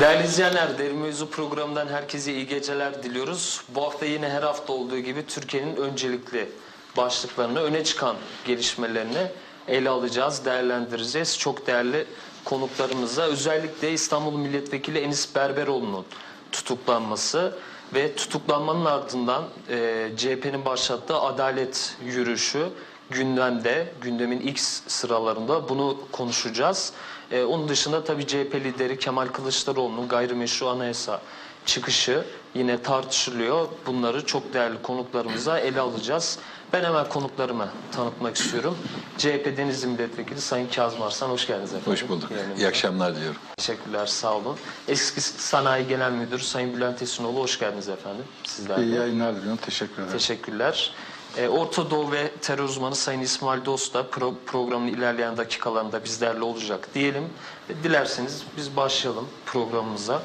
Değerli izleyenler, Derin Mevzu programından herkese iyi geceler diliyoruz. Bu hafta yine her hafta olduğu gibi Türkiye'nin öncelikli başlıklarını, öne çıkan gelişmelerini ele alacağız, değerlendireceğiz. Çok değerli konuklarımızla özellikle İstanbul Milletvekili Enis Berberoğlu'nun tutuklanması ve tutuklanmanın ardından e, CHP'nin başlattığı adalet yürüyüşü gündemde, gündemin ilk sıralarında bunu konuşacağız. Ee, onun dışında tabii CHP lideri Kemal Kılıçdaroğlu'nun gayrimeşru anayasa çıkışı yine tartışılıyor. Bunları çok değerli konuklarımıza ele alacağız. Ben hemen konuklarımı tanıtmak istiyorum. CHP Denizli Milletvekili Sayın Kazım Arslan hoş geldiniz efendim. Hoş bulduk. Yayınımıza. İyi akşamlar diliyorum. Teşekkürler, sağ olun. Eski Sanayi Genel Müdürü Sayın Bülent Esinoğlu hoş geldiniz efendim. Sizler de. İyi yayınlar diliyorum. Teşekkür ederim. Teşekkürler. Ee, Orta Doğu ve terör uzmanı Sayın İsmail Dost da pro- programın ilerleyen dakikalarında bizlerle olacak diyelim. Ve Dilerseniz biz başlayalım programımıza.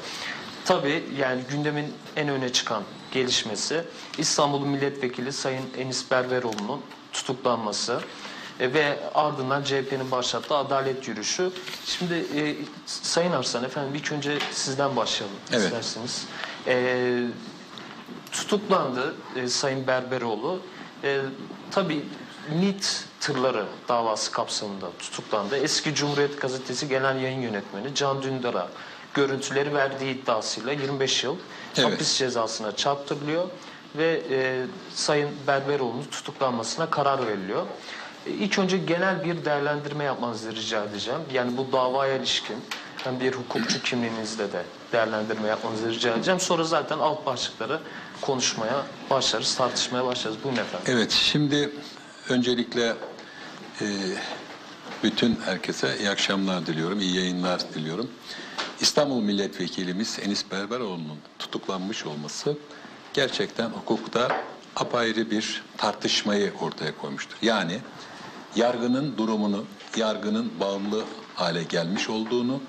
Tabii yani gündemin en öne çıkan gelişmesi İstanbul Milletvekili Sayın Enis Berberoğlu'nun tutuklanması e, ve ardından CHP'nin başlattığı adalet yürüyüşü. Şimdi e, Sayın Arslan efendim ilk önce sizden başlayalım Evet. isterseniz. E, tutuklandı e, Sayın Berberoğlu. E, tabii MİT tırları davası kapsamında tutuklandı. Eski Cumhuriyet Gazetesi Genel Yayın Yönetmeni Can Dündar'a görüntüleri verdiği iddiasıyla 25 yıl Evet. hapis cezasına çarptırılıyor ve e, Sayın Berberoğlu'nun tutuklanmasına karar veriliyor. E, İlk önce genel bir değerlendirme yapmanızı rica edeceğim. Yani bu davaya ilişkin hem bir hukukçu kimliğinizde de değerlendirme yapmanızı rica edeceğim. Sonra zaten alt başlıkları konuşmaya başlarız, tartışmaya başlarız. Buyurun efendim. Evet, şimdi öncelikle e, bütün herkese iyi akşamlar diliyorum, iyi yayınlar diliyorum. İstanbul Milletvekilimiz Enis Berberoğlu'nun tutuklanmış olması gerçekten hukukta apayrı bir tartışmayı ortaya koymuştur. Yani yargının durumunu, yargının bağımlı hale gelmiş olduğunu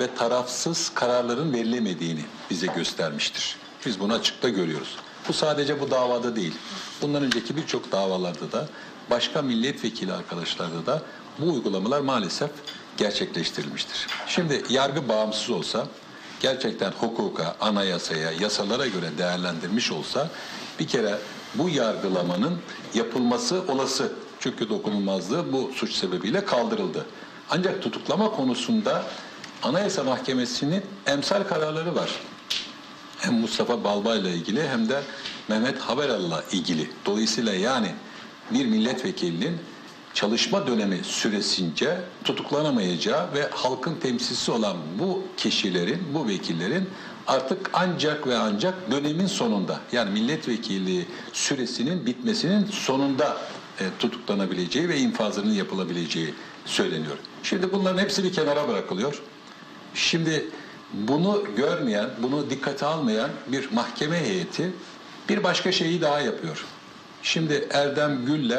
ve tarafsız kararların verilemediğini bize göstermiştir. Biz bunu açıkta görüyoruz. Bu sadece bu davada değil. Bundan önceki birçok davalarda da başka milletvekili arkadaşlarda da bu uygulamalar maalesef gerçekleştirilmiştir. Şimdi yargı bağımsız olsa gerçekten hukuka, anayasaya, yasalara göre değerlendirmiş olsa bir kere bu yargılamanın yapılması olası. Çünkü dokunulmazlığı bu suç sebebiyle kaldırıldı. Ancak tutuklama konusunda Anayasa Mahkemesi'nin emsal kararları var. Hem Mustafa Balbay'la ilgili hem de Mehmet Haberal'la ilgili. Dolayısıyla yani bir milletvekilinin çalışma dönemi süresince tutuklanamayacağı ve halkın temsilcisi olan bu kişilerin, bu vekillerin artık ancak ve ancak dönemin sonunda yani milletvekilliği süresinin bitmesinin sonunda e, tutuklanabileceği ve infazının yapılabileceği söyleniyor. Şimdi bunların hepsi bir kenara bırakılıyor. Şimdi bunu görmeyen, bunu dikkate almayan bir mahkeme heyeti bir başka şeyi daha yapıyor. Şimdi Erdem Gül'le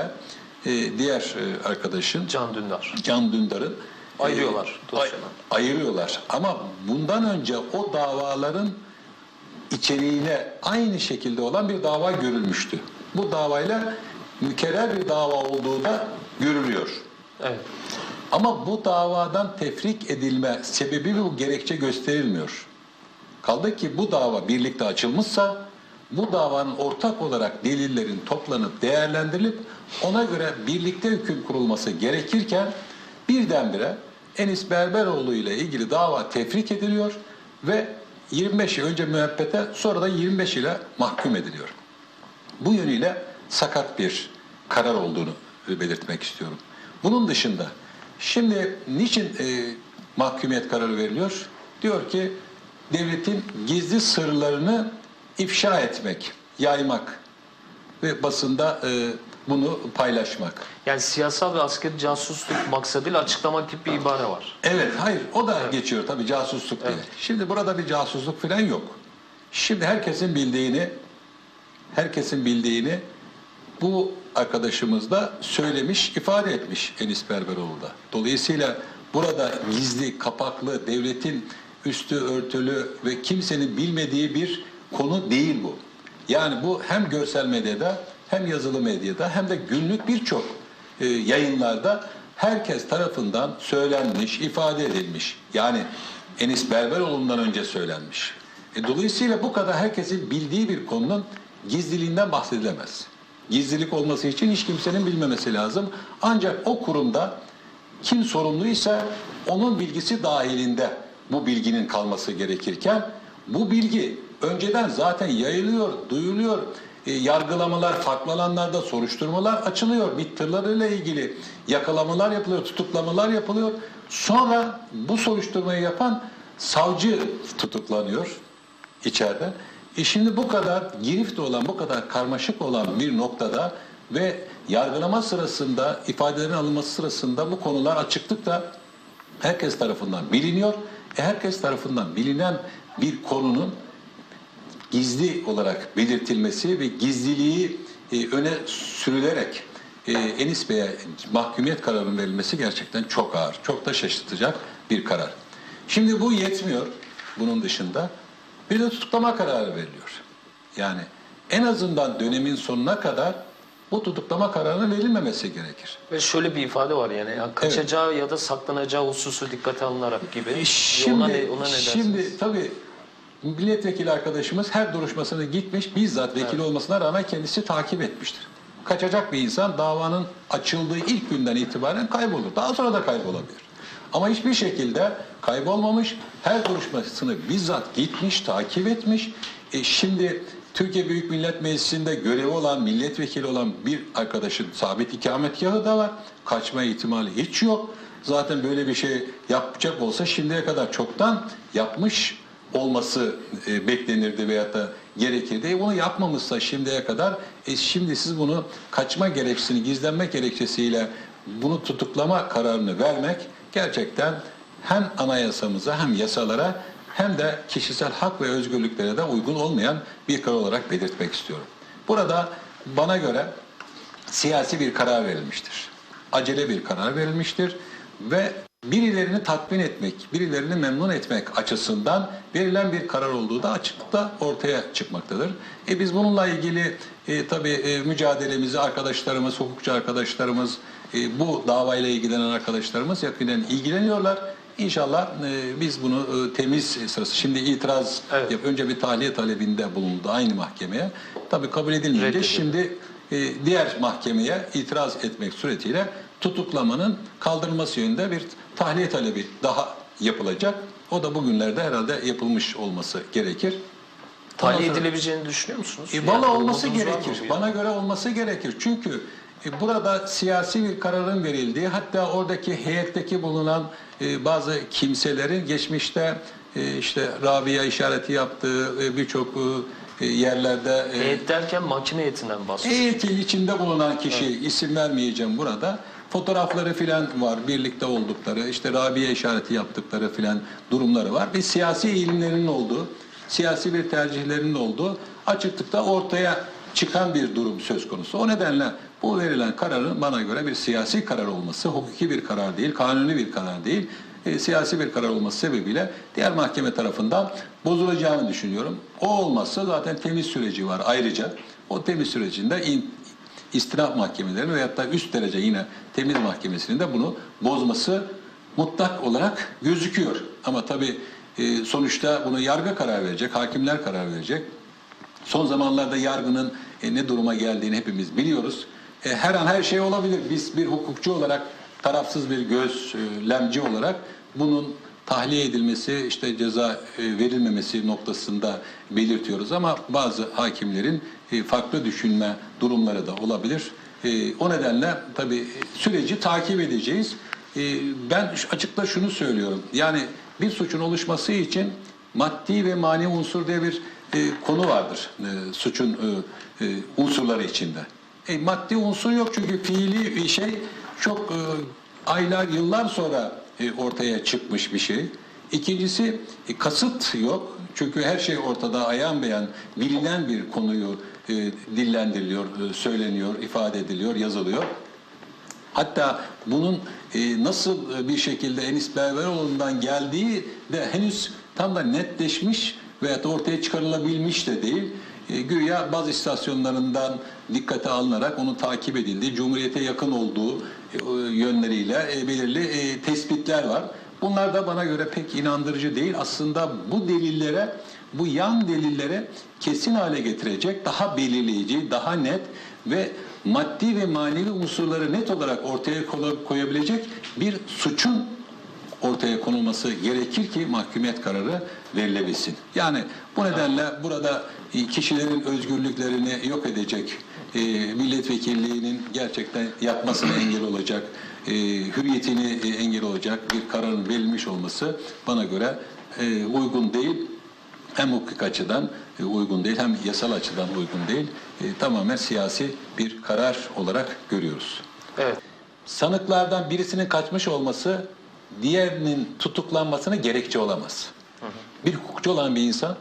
e, diğer e, arkadaşın Can Dündar. Can Dündar'ın e, Ayırıyorlar ay- dosyadan. ayırıyorlar. Ama bundan önce o davaların içeriğine aynı şekilde olan bir dava görülmüştü. Bu davayla mükerrer bir dava olduğu da görülüyor. Evet. Ama bu davadan tefrik edilme sebebi bu gerekçe gösterilmiyor. Kaldı ki bu dava birlikte açılmışsa bu davanın ortak olarak delillerin toplanıp değerlendirilip ona göre birlikte hüküm kurulması gerekirken birdenbire Enis Berberoğlu ile ilgili dava tefrik ediliyor ve 25 yıl önce müebbete sonra da 25 ile mahkum ediliyor. Bu yönüyle sakat bir karar olduğunu belirtmek istiyorum. Bunun dışında şimdi niçin e, mahkumiyet kararı veriliyor? Diyor ki devletin gizli sırlarını ifşa etmek, yaymak ve basında e, bunu paylaşmak. Yani siyasal ve askeri casusluk maksadıyla açıklamak gibi bir ibare var. Evet, hayır. O da geçiyor tabii casusluk diye. Şimdi burada bir casusluk falan yok. Şimdi herkesin bildiğini, herkesin bildiğini bu arkadaşımız da söylemiş, ifade etmiş Enis Berberoğlu da. Dolayısıyla burada gizli, kapaklı, devletin üstü örtülü ve kimsenin bilmediği bir konu değil bu. Yani bu hem görsel medyada hem yazılı medyada hem de günlük birçok e, yayınlarda herkes tarafından söylenmiş, ifade edilmiş. Yani Enis Berberoğlu'ndan önce söylenmiş. E, dolayısıyla bu kadar herkesin bildiği bir konunun gizliliğinden bahsedilemez. Gizlilik olması için hiç kimsenin bilmemesi lazım. Ancak o kurumda kim sorumluysa onun bilgisi dahilinde bu bilginin kalması gerekirken bu bilgi önceden zaten yayılıyor, duyuluyor. E, yargılamalar, farklı alanlarda soruşturmalar açılıyor. MİT ilgili yakalamalar yapılıyor, tutuklamalar yapılıyor. Sonra bu soruşturmayı yapan savcı tutuklanıyor içeride. E şimdi bu kadar girifte olan, bu kadar karmaşık olan bir noktada ve yargılama sırasında, ifadelerin alınması sırasında bu konular açıklıkla herkes tarafından biliniyor. E herkes tarafından bilinen bir konunun gizli olarak belirtilmesi ve gizliliği e, öne sürülerek e, Enis Bey'e mahkumiyet kararının verilmesi gerçekten çok ağır, çok da şaşırtacak bir karar. Şimdi bu yetmiyor bunun dışında. Bir de tutuklama kararı veriliyor. Yani en azından dönemin sonuna kadar bu tutuklama kararının verilmemesi gerekir. Ve şöyle bir ifade var yani ya kaçacağı ya da saklanacağı hususu dikkate alınarak gibi. E, Şimdi, ona ne, ona ne şimdi tabii milletvekili arkadaşımız her duruşmasına gitmiş, bizzat vekil olmasına rağmen kendisi takip etmiştir. Kaçacak bir insan davanın açıldığı ilk günden itibaren kaybolur. Daha sonra da kaybolabilir. Ama hiçbir şekilde kaybolmamış, her duruşmasını bizzat gitmiş, takip etmiş. E şimdi Türkiye Büyük Millet Meclisi'nde görevi olan, milletvekili olan bir arkadaşın sabit ikametgahı da var. Kaçma ihtimali hiç yok. Zaten böyle bir şey yapacak olsa şimdiye kadar çoktan yapmış olması e, beklenirdi veyahut da gerekirdi. E, bunu yapmamışsa şimdiye kadar e, şimdi siz bunu kaçma gerekçesini gizlenme gerekçesiyle bunu tutuklama kararını vermek gerçekten hem anayasamıza hem yasalara hem de kişisel hak ve özgürlüklere de uygun olmayan bir karar olarak belirtmek istiyorum. Burada bana göre siyasi bir karar verilmiştir. Acele bir karar verilmiştir ve birilerini tatmin etmek, birilerini memnun etmek açısından verilen bir karar olduğu da açıklıkla ortaya çıkmaktadır. E biz bununla ilgili e, tabii e, mücadelemizi arkadaşlarımız, hukukçu arkadaşlarımız, e, bu davayla ilgilenen arkadaşlarımız yakinen ilgileniyorlar. İnşallah e, biz bunu e, temiz sırası. Şimdi itiraz Evet. yap. Önce bir tahliye talebinde bulundu aynı mahkemeye. Tabii kabul edilmeyince Reddedildi. şimdi e, diğer mahkemeye itiraz etmek suretiyle tutuklamanın kaldırılması yönünde bir tahliye talebi daha yapılacak. O da bugünlerde herhalde yapılmış olması gerekir. Tahliye edilebileceğini düşünüyor musunuz? e, Yani Valla olması var mı gerekir. Bana göre olması gerekir. Çünkü burada siyasi bir kararın verildiği, hatta oradaki heyetteki bulunan e, bazı kimselerin geçmişte e, işte Rabia işareti yaptığı e, birçok e, yerlerde e, Heyet derken mahkeme heyetinden bahsediyoruz. Heyetin içinde bulunan kişi isim vermeyeceğim burada. Fotoğrafları filan var birlikte oldukları işte Rabia işareti yaptıkları filan durumları var. Bir siyasi eğilimlerinin olduğu, siyasi bir tercihlerinin olduğu açıklıkta ortaya çıkan bir durum söz konusu. O nedenle bu verilen kararın bana göre bir siyasi karar olması, hukuki bir karar değil, kanuni bir karar değil, e, siyasi bir karar olması sebebiyle diğer mahkeme tarafından bozulacağını düşünüyorum. O olmazsa zaten temiz süreci var ayrıca. O temiz sürecinde in, istinaf mahkemelerinin veyahut da üst derece yine temiz mahkemesinin de bunu bozması mutlak olarak gözüküyor. Ama tabii e, sonuçta bunu yargı karar verecek, hakimler karar verecek. Son zamanlarda yargının e, ne duruma geldiğini hepimiz biliyoruz. E, her an her şey olabilir. Biz bir hukukçu olarak, tarafsız bir gözlemci olarak bunun tahliye edilmesi, işte ceza e, verilmemesi noktasında belirtiyoruz. Ama bazı hakimlerin e, farklı düşünme durumları da olabilir. E, o nedenle tabii süreci takip edeceğiz. E, ben açıkla şunu söylüyorum. Yani bir suçun oluşması için maddi ve mani unsur diye bir e, konu vardır e, suçun e, e, unsurları içinde. E, maddi unsur yok çünkü fiili şey çok e, aylar, yıllar sonra e, ortaya çıkmış bir şey. İkincisi e, kasıt yok. Çünkü her şey ortada ayan beyan bilinen bir konuyu e, dillendiriliyor, e, söyleniyor, ifade ediliyor, yazılıyor. Hatta bunun e, nasıl bir şekilde Enis Berberoğlu'ndan geldiği de henüz tam da netleşmiş veya da ortaya çıkarılabilmiş de değil. E, güya baz istasyonlarından dikkate alınarak onun takip edildiği, Cumhuriyete yakın olduğu e, yönleriyle e, belirli tespitler var. Bunlar da bana göre pek inandırıcı değil. Aslında bu delillere, bu yan delillere kesin hale getirecek, daha belirleyici, daha net ve maddi ve manevi unsurları net olarak ortaya koyabilecek bir suçun ortaya konulması gerekir ki mahkumiyet kararı verilebilsin. Yani bu nedenle burada kişilerin özgürlüklerini yok edecek, e, milletvekilliğinin gerçekten yapmasına engel olacak, e, hürriyetini e, engel olacak bir kararın verilmiş olması bana göre e, uygun değil. Hem hukuk açıdan e, uygun değil hem yasal açıdan uygun değil. E, tamamen siyasi bir karar olarak görüyoruz. Evet. Sanıklardan birisinin kaçmış olması diğerinin tutuklanmasına gerekçe olamaz. Bir hukukçu olan bir insan,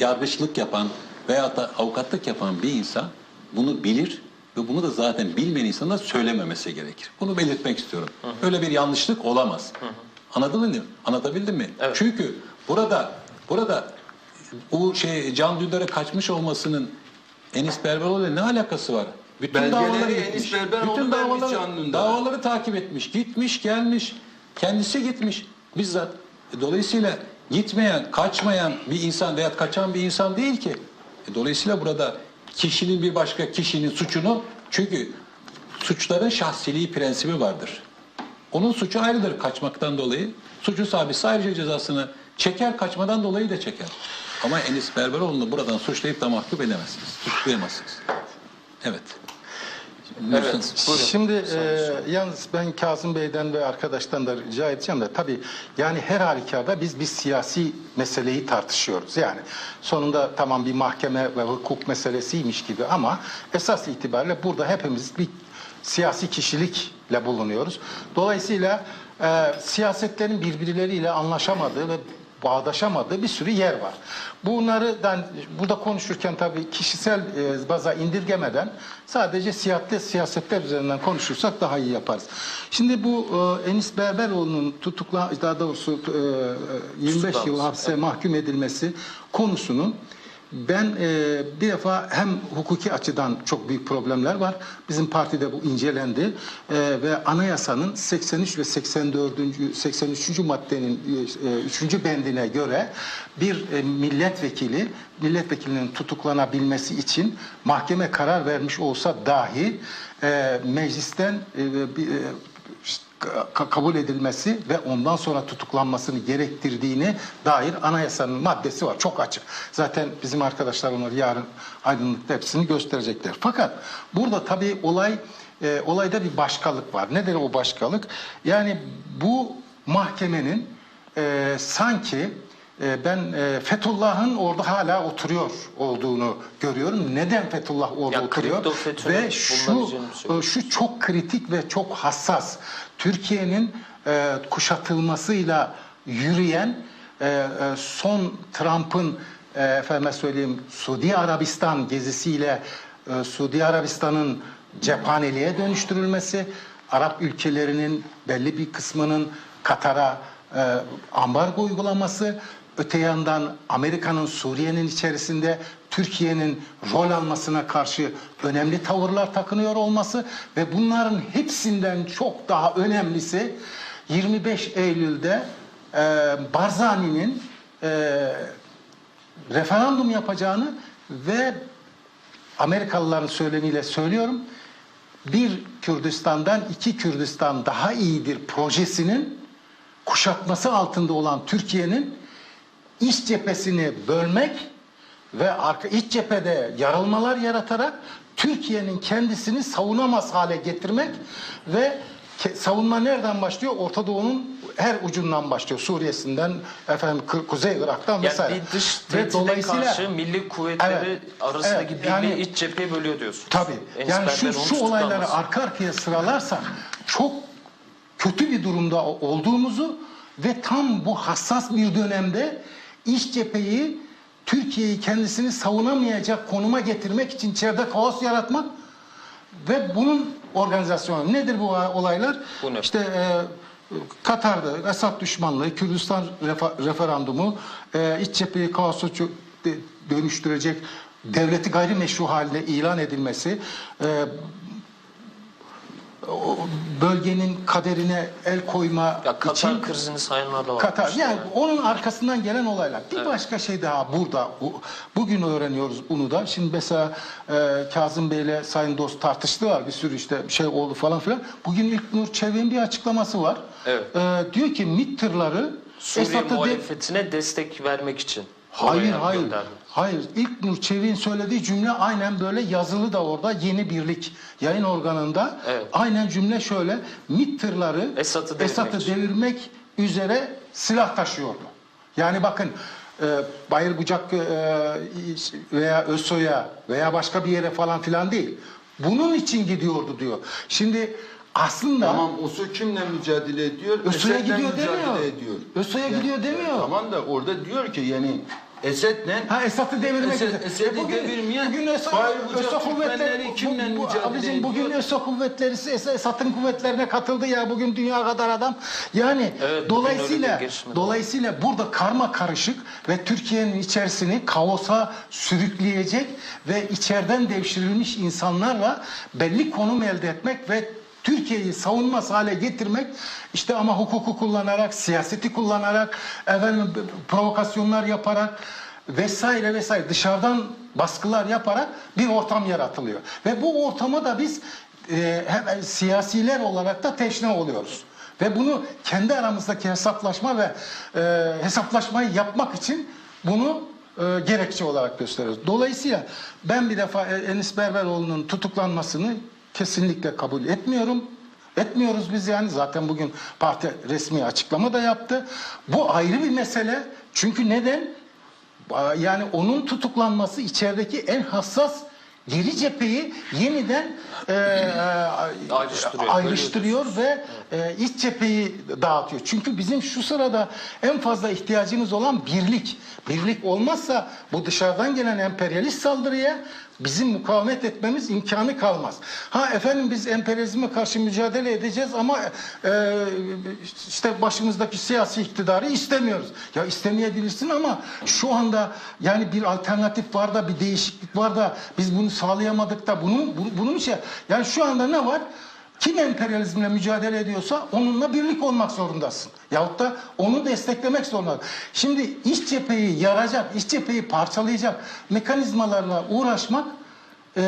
yargıçlık yapan veya da avukatlık yapan bir insan bunu bilir ve bunu da zaten bilmeyen insana söylememesi gerekir. Bunu belirtmek istiyorum. Öyle bir yanlışlık olamaz. Anladın mı? Anlatabildim mi? Evet. Çünkü burada burada bu şey Can Dündar'a kaçmış olmasının Enis Berberoğlu'yla ne alakası var? Bütün Belgeleri davaları Enis gitmiş. Bütün davaları, davaları takip etmiş. Gitmiş, gelmiş. Kendisi gitmiş bizzat. Dolayısıyla gitmeyen, kaçmayan bir insan veya kaçan bir insan değil ki. E, Dolayısıyla burada kişinin bir başka kişinin suçunu çünkü suçların şahsiliği prensibi vardır. Onun suçu ayrıdır kaçmaktan dolayı. Suçu sabitse ayrıca cezasını çeker, kaçmadan dolayı da çeker. Ama Enis Berberoğlu'nu buradan suçlayıp da mahkum edemezsiniz. Suçlayamazsınız. Evet. Evet. Buyurun. Şimdi e, yalnız ben Kazım Bey'den ve arkadaştan da rica edeceğim de tabii yani her halükarda biz bir siyasi meseleyi tartışıyoruz. Yani sonunda tamam bir mahkeme ve hukuk meselesiymiş gibi ama esas itibariyle burada hepimiz bir siyasi kişilikle bulunuyoruz. Dolayısıyla e, siyasetlerin birbirleriyle anlaşamadığı ve bağdaşamadığı bir sürü yer var. Bunları ben burada konuşurken tabii kişisel e, baza indirgemeden sadece siyasetler, siyasetler üzerinden konuşursak daha iyi yaparız. Şimdi bu e, Enis Berberoğlu'nun tutukla daha doğrusu e, 25 yıl Tutuklanması, hapse mahkum edilmesi konusunun ben e, bir defa hem hukuki açıdan çok büyük problemler var. Bizim partide bu incelendi E, ve anayasanın 83 ve 84. 83. maddenin 3. bendine göre bir e, milletvekili milletvekilinin tutuklanabilmesi için mahkeme karar vermiş olsa dahi e, meclisten e, e, kabul edilmesi ve ondan sonra tutuklanmasını gerektirdiğine dair anayasanın maddesi var. Çok açık. Zaten bizim arkadaşlar onları yarın aydınlıkta hepsini gösterecekler. Fakat burada tabii olay e, olayda bir başkalık var. Nedir o başkalık? Yani bu mahkemenin e, sanki ben e, Fethullah'ın orada hala oturuyor olduğunu görüyorum. Neden Fethullah orada Ya oturuyor? Ve şu e, şu çok kritik ve çok hassas. Türkiye'nin e, kuşatılmasıyla yürüyen son Trump'ın efendime söyleyeyim Suudi Arabistan gezisiyle Suudi Arabistan'ın cephaneliğe dönüştürülmesi, Arap ülkelerinin belli bir kısmının Katar'a ambargo uygulaması, öte yandan Amerika'nın Suriye'nin içerisinde Türkiye'nin rol almasına karşı önemli tavırlar takınıyor olması ve bunların hepsinden çok daha önemlisi 25 Eylül'de e, Barzani'nin e, referandum yapacağını ve Amerikalıların söylemiyle söylüyorum bir Kürdistan'dan iki Kürdistan daha iyidir projesinin kuşatması altında olan Türkiye'nin iç cephesini bölmek ve arka iç cephede yarılmalar yaratarak Türkiye'nin kendisini savunamaz hale getirmek ve savunma nereden başlıyor? Orta Doğu'nun her ucundan başlıyor. Suriye'sinden, efendim Kuzey Irak'tan Yani vesaire. bir dış Ve tehdide karşı milli kuvvetleri Evet, arasındaki evet, yani- iç cepheyi bölüyor diyorsunuz. Tabii. Yani şu, şu olayları arka arkaya sıralarsak çok kötü bir durumda olduğumuzu ve tam bu hassas bir dönemde iç cepheyi Türkiye'yi kendisini savunamayacak konuma getirmek için içeride kaos yaratmak ve bunun organizasyonu nedir bu olaylar? Bu ne? İşte e, Katar'da Esad düşmanlığı, Kürdistan refa- referandumu, e, iç cepheyi kaosa dönüştürecek devleti gayrimeşru haline ilan edilmesi, e, o bölgenin kaderine el koyma Ya Katar için krizini sayanlar da var. Katar. işte. Yani onun arkasından gelen olaylar. Bir başka şey daha burada. Bu- Bugün öğreniyoruz bunu da. Şimdi mesela e, Kazım Bey'le Sayın Dost tartıştılar. Bir sürü işte şey oldu falan filan. Bugün İlknur Çevik'in bir açıklaması var. Evet. E, diyor ki MİT tırları Suriye Esad'ı de- muhalefetine destek vermek için. Hayır hayır. gönderdi. Hayır. İlk Nur Çevik'in söylediği cümle aynen böyle yazılı da orada yeni birlik yayın organında. Evet. Aynen cümle şöyle. MİT tırları Esad'ı devirmek için. devirmek üzere silah taşıyordu. Yani bakın e, Bayır Bucak e, veya Özsoy'a veya başka bir yere falan filan değil. Bunun için gidiyordu diyor. Şimdi aslında Tamam OSO kimle mücadele ediyor? ÖSO'ya gidiyor demiyor. ediyor. ÖSO'ya gidiyor demiyor. Tamam da orada diyor ki yani Esed'le Ha Esad'ı devirmek Esed- üzere. Esed'i E bugün- devirmeyen bugün Esad, Fahri Bucak Türkmenleri kimle bu- bu- mücadele abicim, ediyor? Bugün Esad kuvvetleri Es- Esad'ın kuvvetlerine katıldı ya bugün dünya kadar adam. Yani Evet, dolayısıyla dolayısıyla burada karma karışık ve Türkiye'nin içerisini kaosa sürükleyecek ve içeriden devşirilmiş insanlarla belli konum elde etmek ve Türkiye'yi savunmaz hale getirmek işte ama hukuku kullanarak, siyaseti kullanarak, efendim provokasyonlar yaparak vesaire vesaire dışarıdan baskılar yaparak bir ortam yaratılıyor. Ve bu ortama da biz e, hem siyasiler olarak da teşne oluyoruz. Ve bunu kendi aramızdaki hesaplaşma ve e, hesaplaşmayı yapmak için bunu e, gerekçe olarak gösteriyoruz. Dolayısıyla ben bir defa Enis Berberoğlu'nun tutuklanmasını kesinlikle kabul etmiyorum. Etmiyoruz biz yani zaten bugün parti resmi açıklama da yaptı. Bu ayrı bir mesele. Çünkü neden? Yani onun tutuklanması içerideki en hassas geri cepheyi yeniden e, Ayrıştırıyor, ayrıştırıyor ve e, iç cepheyi dağıtıyor. Çünkü bizim şu sırada en fazla ihtiyacımız olan birlik. Birlik olmazsa bu dışarıdan gelen emperyalist saldırıya bizim mukavemet etmemiz imkanı kalmaz. Ha efendim biz emperyalizme karşı mücadele edeceğiz ama e, işte başımızdaki siyasi iktidarı istemiyoruz. Ya istemeyebilirsin ama şu anda yani bir alternatif var da bir değişiklik var da biz bunu sağlayamadık da bunun bu- bunun şey yani şu anda ne var? Kim emperyalizmle mücadele ediyorsa onunla birlik olmak zorundasın. Yahut da onu desteklemek zorundasın. Şimdi iç cepheyi yaracak, iç cepheyi parçalayacak mekanizmalarla uğraşmak e,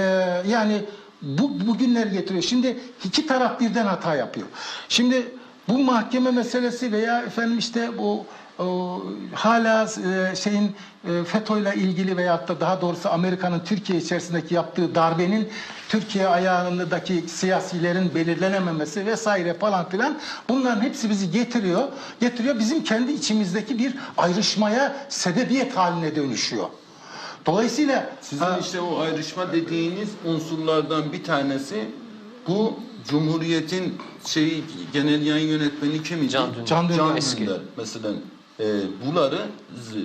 yani bu bugünleri getiriyor. Şimdi iki taraf birden hata yapıyor. Şimdi bu mahkeme meselesi veya efendim işte bu o, hala e, şeyin e, FETÖ'yle ilgili veyahut da daha doğrusu Amerika'nın Türkiye içerisindeki yaptığı darbenin Türkiye ayağındaki siyasilerin belirlenememesi vesaire falan filan bunların hepsi bizi getiriyor. Getiriyor bizim kendi içimizdeki bir ayrışmaya sebebiyet haline dönüşüyor. Dolayısıyla Sizin ha, işte o ayrışma dediğiniz unsurlardan bir tanesi bu Cumhuriyet'in şeyi genel yayın yönetmeni kimdi? Can Dündar. Can Dündar. Can Eski. Dündar. Mesela e, bunları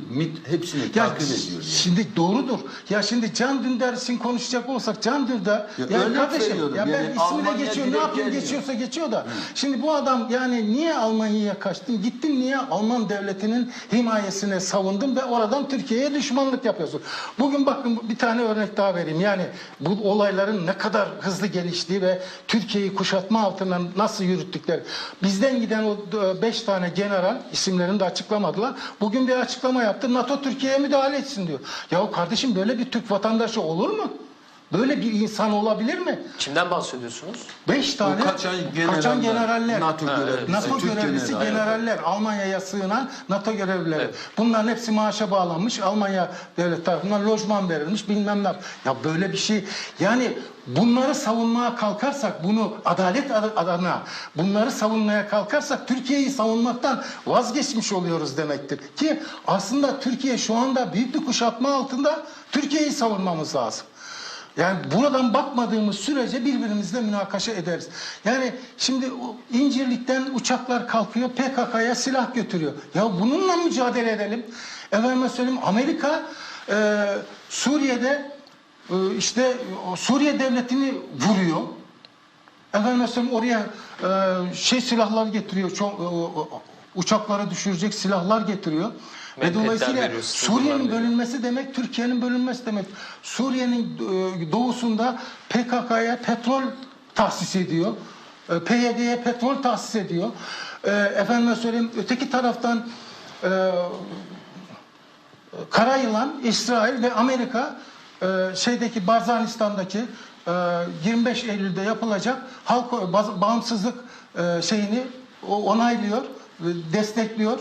MİT hepsini Ya takip ediyor. yani. şimdi doğrudur. Ya şimdi Can Dündar için konuşacak olsak Can Dündar Ya ya, örnek kardeşim ya ben Yani ismi de geçiyor ne yapayım geliyor. geçiyorsa geçiyor da. Şimdi bu adam yani niye Almanya'ya kaçtın? Gittin niye Alman devletinin himayesine savundun ve oradan Türkiye'ye düşmanlık yapıyorsun. Bugün bakın bir tane örnek daha vereyim. Yani bu olayların ne kadar hızlı geliştiği ve Türkiye'yi kuşatma altına nasıl yürüttükleri. Bizden giden o e, beş tane general isimlerini de açıklamadılar. Bugün bir açıklama yaptı. NATO Türkiye'ye müdahale etsin diyor. Ya kardeşim böyle bir Türk vatandaşı olur mu? Böyle bir insan olabilir mi? Kimden bahsediyorsunuz? Beş tane kaçan generaller, kaçan generaller. NATO Ha, evet. görevlisi, NATO Türk görevlisi generaller, Almanya'ya sığınan NATO görevlileri. Evet. Bunların hepsi maaşa bağlanmış. Almanya devlet tarafından lojman verilmiş bilmem ne. Ya böyle bir şey yani bunları savunmaya kalkarsak bunu adalet ad- adına bunları savunmaya kalkarsak Türkiye'yi savunmaktan vazgeçmiş oluyoruz demektir. Ki aslında Türkiye şu anda büyük bir kuşatma altında Türkiye'yi savunmamız lazım. Yani buradan bakmadığımız sürece birbirimizle münakaşa ederiz. Yani şimdi İncirlik'ten uçaklar kalkıyor PKK'ya silah götürüyor. Ya bununla mücadele edelim. Efendime söyleyeyim Amerika e, Suriye'de e, işte Suriye devletini vuruyor. Efendim söyleyeyim oraya e, şey silahlar getiriyor. Çok, e, uçakları düşürecek silahlar getiriyor. Ve dolayısıyla Suriye'nin bölünmesi demek Türkiye'nin bölünmesi demek. Suriye'nin e, doğusunda PKK'ya petrol tahsis ediyor. e, PYD'ye petrol tahsis ediyor. E, efendime söyleyeyim öteki taraftan Karayılan, İsrail ve Amerika şeydeki Barzanistan'daki e, 25 Eylül'de yapılacak halk bağımsızlık şeyini onaylıyor, destekliyor.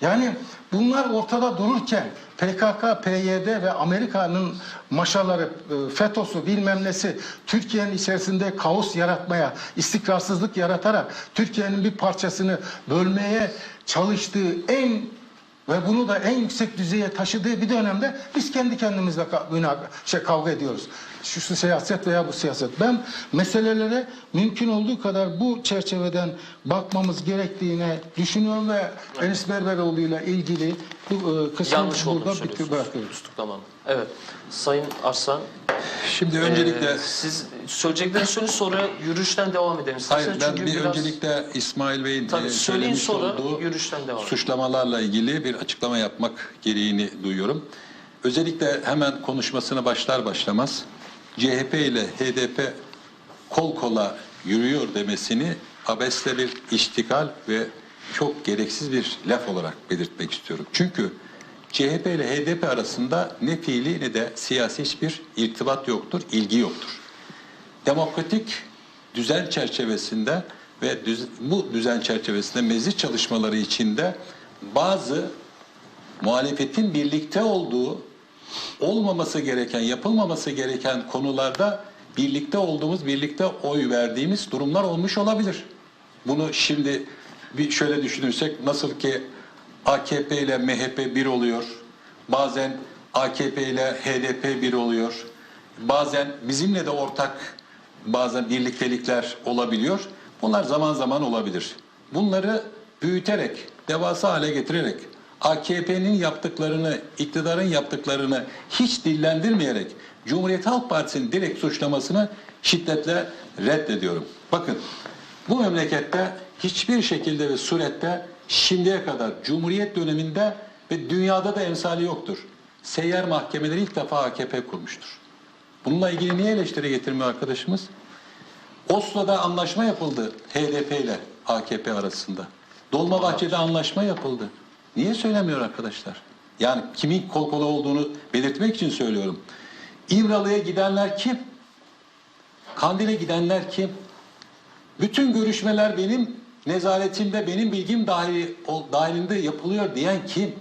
Yani bunlar ortada dururken PKK, PYD ve Amerika'nın maşaları, e, FETÖ'sü bilmem nesi Türkiye'nin içerisinde kaos yaratmaya, istikrarsızlık yaratarak Türkiye'nin bir parçasını bölmeye çalıştığı en ve bunu da en yüksek düzeye taşıdığı bir dönemde biz kendi kendimizle şey kavga ediyoruz. Şu, siyaset veya bu siyaset. Ben meselelere mümkün olduğu kadar bu çerçeveden bakmamız gerektiğine düşünüyorum ve Enis Berberoğlu ile ilgili bu e, kısmı Yanlış burada bitir bırakıyoruz. Tutuklamanın. Evet. Sayın Arslan, Şimdi öncelikle e, siz söyleyeceklerinizi söyleyin sonra yürüyüşten devam edelim. hayır ben Çünkü bir biraz- öncelikle İsmail Bey'in Tabii e, söyleyin söylemiş sonra olduğu yürüyüşten devam suçlamalarla ilgili bir açıklama yapmak gereğini duyuyorum. Özellikle hemen konuşmasına başlar başlamaz CHP ile HDP kol kola yürüyor demesini abesle bir iştikal ve çok gereksiz bir laf olarak belirtmek istiyorum. Çünkü CHP ile HDP arasında ne fiili ne de siyasi hiçbir irtibat yoktur, ilgi yoktur demokratik düzen çerçevesinde ve düz- bu düzen çerçevesinde meclis çalışmaları içinde bazı muhalefetin birlikte olduğu olmaması gereken, yapılmaması gereken konularda birlikte olduğumuz, birlikte oy verdiğimiz durumlar olmuş olabilir. Bunu şimdi bir şöyle düşünürsek nasıl ki AKP ile MHP bir oluyor, bazen AKP ile HDP bir oluyor, bazen bizimle de ortak bazen birliktelikler olabiliyor. Bunlar zaman zaman olabilir. Bunları büyüterek, devasa hale getirerek, AKP'nin yaptıklarını, iktidarın yaptıklarını hiç dillendirmeyerek Cumhuriyet Halk Partisi'nin direkt suçlamasını şiddetle reddediyorum. Bakın bu memlekette hiçbir şekilde ve surette şimdiye kadar Cumhuriyet döneminde ve dünyada da emsali yoktur. Seyyar mahkemeleri ilk defa AKP kurmuştur. Bununla ilgili niye eleştiri getirmiyor arkadaşımız? Oslo'da anlaşma yapıldı HDP ile AKP arasında. Dolmabahçe'de anlaşma yapıldı. Niye söylemiyor arkadaşlar? Yani kimin kol kola olduğunu belirtmek için söylüyorum. İmralı'ya gidenler kim? Kandil'e gidenler kim? Bütün görüşmeler benim nezaretimde, benim bilgim dahili, o- dahilinde yapılıyor diyen kim?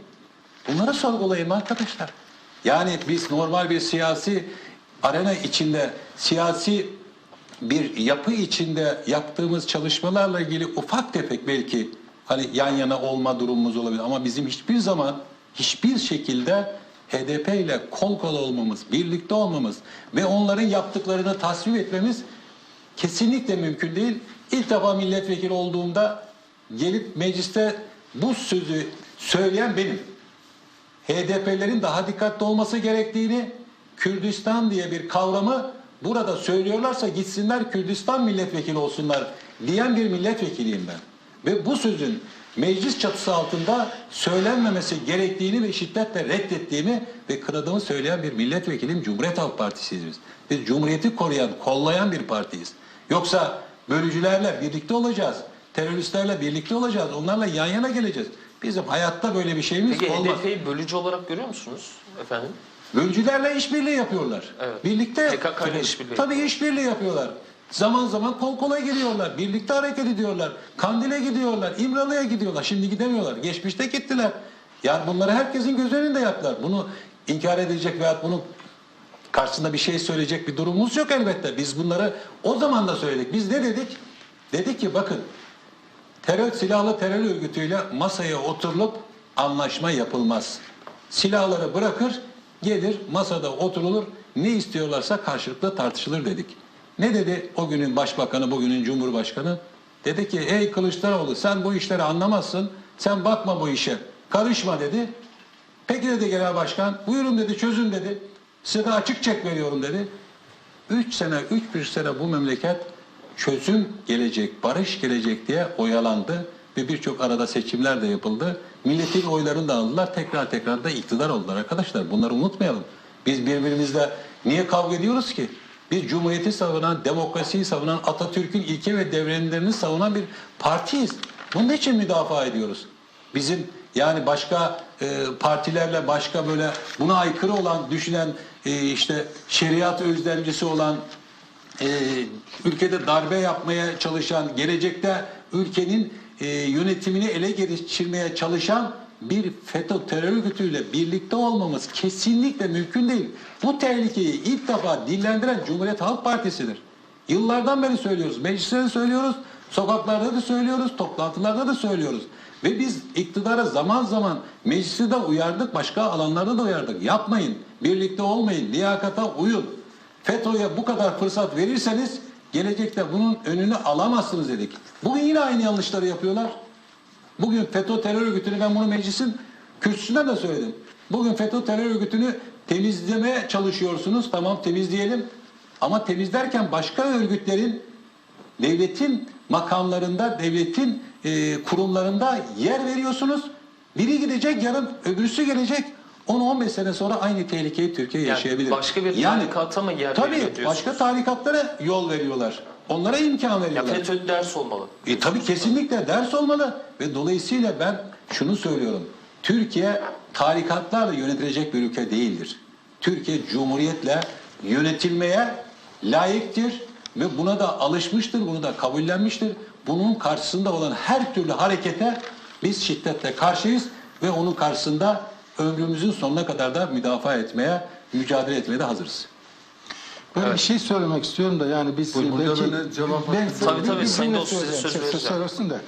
Bunları sorgulayın arkadaşlar. Yani biz normal bir siyasi arena içinde, siyasi bir yapı içinde yaptığımız çalışmalarla ilgili ufak tefek belki hani yan yana olma durumumuz olabilir ama bizim hiçbir zaman hiçbir şekilde HDP ile kol kola olmamız, birlikte olmamız ve onların yaptıklarını tasvip etmemiz kesinlikle mümkün değil. İlk defa milletvekili olduğumda gelip mecliste bu sözü söyleyen benim. HDP'lerin daha dikkatli olması gerektiğini, Kürdistan diye bir kavramı burada söylüyorlarsa gitsinler Kürdistan milletvekili olsunlar diyen bir milletvekiliyim ben. Ve bu sözün meclis çatısı altında söylenmemesi gerektiğini ve şiddetle reddettiğimi ve kınadığımı söyleyen bir milletvekiliyim. Cumhuriyet Halk Partisi'yiz biz. Biz Cumhuriyeti koruyan, kollayan bir partiyiz. Yoksa bölücülerle birlikte olacağız. Teröristlerle birlikte olacağız. Onlarla yan yana geleceğiz. Bizim hayatta böyle bir şeyimiz Peki olmaz. HDP'yi bölücü olarak görüyor musunuz efendim? Bölücülerle işbirliği yapıyorlar. Evet. Birlikte PKK tabii, işbirliği tabii işbirliği yapıyorlar. Zaman zaman kol kola gidiyorlar. Birlikte hareket ediyorlar. Kandil'e gidiyorlar. İmralı'ya gidiyorlar. Şimdi gidemiyorlar. Geçmişte gittiler. Yani bunları herkesin göz önünde yaptılar. Bunu inkar edilecek veya bunun karşısında bir şey söyleyecek bir durumumuz yok elbette. Biz bunları o zaman da söyledik. Biz ne dedik? Dedik ki bakın terör silahlı terör örgütüyle masaya oturulup anlaşma yapılmaz. Silahları bırakır, gelir masada oturulur, ne istiyorlarsa karşılıklı tartışılır dedik. Ne dedi o günün başbakanı, bugünün cumhurbaşkanı? Dedi ki ey Kılıçdaroğlu sen bu işleri anlamazsın, sen bakma bu işe, karışma dedi. Peki dedi genel başkan, buyurun dedi çözün dedi. Size de açık çek veriyorum dedi. Üç sene, üç bir sene bu memleket çözüm gelecek, barış gelecek diye oyalandı ve birçok arada seçimler de yapıldı. Milletin oylarını da aldılar, tekrar tekrar da iktidar oldular arkadaşlar. Bunları unutmayalım. Biz birbirimizle niye kavga ediyoruz ki? Biz cumhuriyeti savunan, demokrasiyi savunan, Atatürk'ün ilke ve devrimlerini savunan bir partiyiz. Bunun için müdafaa ediyoruz. Bizim yani başka e, partilerle başka böyle buna aykırı olan, düşünen e, işte şeriat özlemcisi olan e, ülkede darbe yapmaya çalışan, gelecekte ülkenin e, yönetimini ele geçirmeye çalışan bir FETÖ terör örgütüyle birlikte olmamız kesinlikle mümkün değil. Bu tehlikeyi ilk defa dillendiren Cumhuriyet Halk Partisi'dir. Yıllardan beri söylüyoruz. Mecliste de söylüyoruz, sokaklarda da söylüyoruz, toplantılarda da söylüyoruz. Ve biz iktidara zaman zaman meclisi de uyardık, başka alanlarda da uyardık. Yapmayın, birlikte olmayın, liyakata uyun. FETÖ'ye bu kadar fırsat verirseniz gelecekte bunun önünü alamazsınız dedik. Bugün yine aynı yanlışları yapıyorlar. Bugün FETÖ terör örgütünü ben bunu meclisin kürsüsünden de söyledim. Bugün FETÖ terör örgütünü temizlemeye çalışıyorsunuz. Tamam temizleyelim. Ama temizlerken başka örgütlerin devletin makamlarında, devletin e, kurumlarında yer veriyorsunuz. Biri gidecek, yarın öbürsü gelecek. 10-15 sene sonra aynı tehlikeyi Türkiye Yani yaşayabilir. başka bir tarikata mı yer Tabii başka tarikatlara yol veriyorlar. Onlara imkan Ya veriyorlar. FETÖ ders olmalı. E, tabii kesinlikle ders olmalı ve dolayısıyla ben şunu söylüyorum. Türkiye tarikatlarla yönetilecek bir ülke değildir. Türkiye cumhuriyetle yönetilmeye layıktır ve buna da alışmıştır, bunu da kabullenmiştir. Bunun karşısında olan her türlü harekete biz şiddetle karşıyız ve onun karşısında ömrümüzün sonuna kadar da müdafaa etmeye, mücadele etmeye de hazırız. Ben bir şey söylemek istiyorum da yani biz Buyurun, belki cevap ben Tabii, tabii, bir Sayın cümle Dost, size söz vereceğim. söylersin de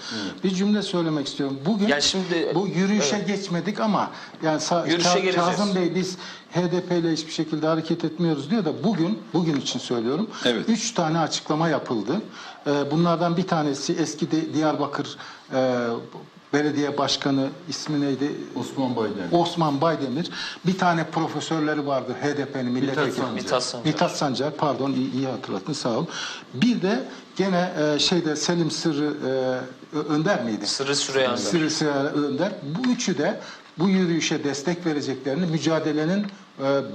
bir cümle söylemek istiyorum. Bugün Ya şimdi- bu yürüyüşe geçmedik ama yani Yürüyüşe Ka- geleceğiz. Kazım Bey biz HDP ile hiçbir şekilde hareket etmiyoruz diyor da bugün bugün için söylüyorum. Evet. Üç tane açıklama yapıldı. Ee, bunlardan bir tanesi eski de Diyarbakır e, belediye başkanı ismi neydi? Osman Baydemir. Osman Baydemir. Bir tane profesörleri vardı HDP'nin milletvekili. Mithat Sancar. Mithat Sancar pardon iyi, iyi hatırlattın sağ ol. Bir de gene e, şeyde Selim Sırrı e, Önder miydi? Sırrı Süreyya. Sırrı Sırrı Önder. Bu üçü de bu yürüyüşe destek vereceklerini, mücadelenin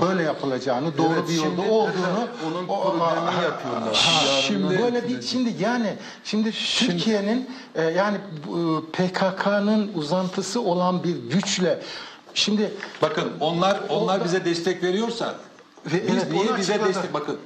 böyle yapılacağını, doğru Evet, bir yolda şimdi olduğunu onun o- yapıyorlar. ha, şimdi böyle bir şimdi yani şimdi Türkiye'nin e, yani bu, PKK'nın uzantısı olan bir güçle şimdi Bakın onlar onlar Orada- bize destek veriyorsa Ve biz evet, niye bize açıkladı. destek bakın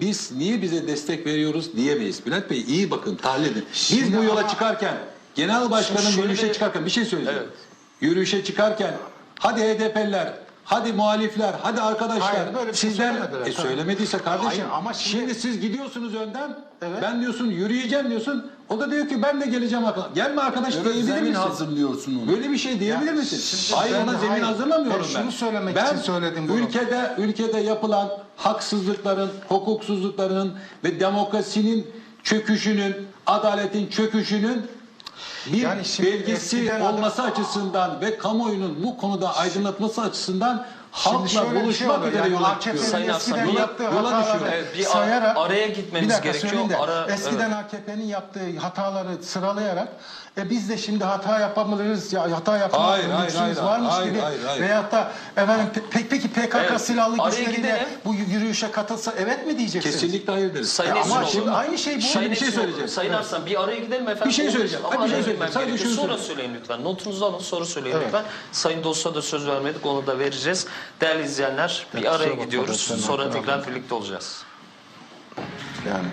biz niye bize destek veriyoruz diyemeyiz. Bülent Bey iyi bakın tahlil edin. Biz Şimdi bu yola ama- çıkarken genel başkanın yürüyüşe çıkarken bir şey söyleyeceğim. Evet. Yürüyüşe çıkarken hadi HDP'liler Hadi muhalifler, hadi arkadaşlar. Hayır, böyle bir şey sizler söylemediler, e, tabii. söylemediyse kardeşim. Hayır, ama şimdi, şimdi- siz gidiyorsunuz önden. Evet. Ben diyorsun yürüyeceğim diyorsun. O da diyor ki ben de geleceğim arkadaş. Gelme arkadaş diyebilir zemin misin? hazırlıyorsun onu. Böyle bir şey diyebilir Ya, misin? şimdi Hayır ben- ona zemin hayır. hazırlamıyorum Ben ben. şunu söylemek ben için söyledim bunu. Ülkede ülkede yapılan haksızlıkların, hukuksuzlukların ve demokrasinin çöküşünün, adaletin çöküşünün bir Yani şimdi belgesi eskiden adam- olması açısından ve kamuoyunun bu konuda aydınlatması açısından halkla şöyle bir şey buluşmak oluyor. üzere Yani yola AKP'nin çıkıyor. Sayın eskiden Arslan, yola- yaptığı yola hataları düşüyor. Evet, bir sayarak, araya gitmemiz bir dakika gerekiyor. söyleyeyim de, Ara- eskiden evet. AKP'nin yaptığı hataları sıralayarak e biz de şimdi hata yapabiliriz ya hata yapmak Hayır, hayır, varmış hayır, gibi hayır, hayır. veyahut da efendim pe- peki, PKK Evet, silahlı araya güçleri de gidelim. bu yürüyüşe katılsa evet mi diyeceksiniz? Kesinlikle hayır deriz. Sayın E ama şimdi aynı şey bu. Şimdi bir şey söyleyeceğim. Sayın Evet. Arslan bir araya gidelim efendim. Bir şey söyleyeceğim. Ama Hadi bir şey söyleyeceğim. Sadece şunu Sonra söyleyeyim. söyleyin lütfen. Notunuzu alın sonra söyleyin Evet. lütfen. Sayın Dost'a da söz vermedik onu da vereceğiz. Değerli izleyenler bir araya gidiyoruz. Sonra tekrar birlikte olacağız. Yani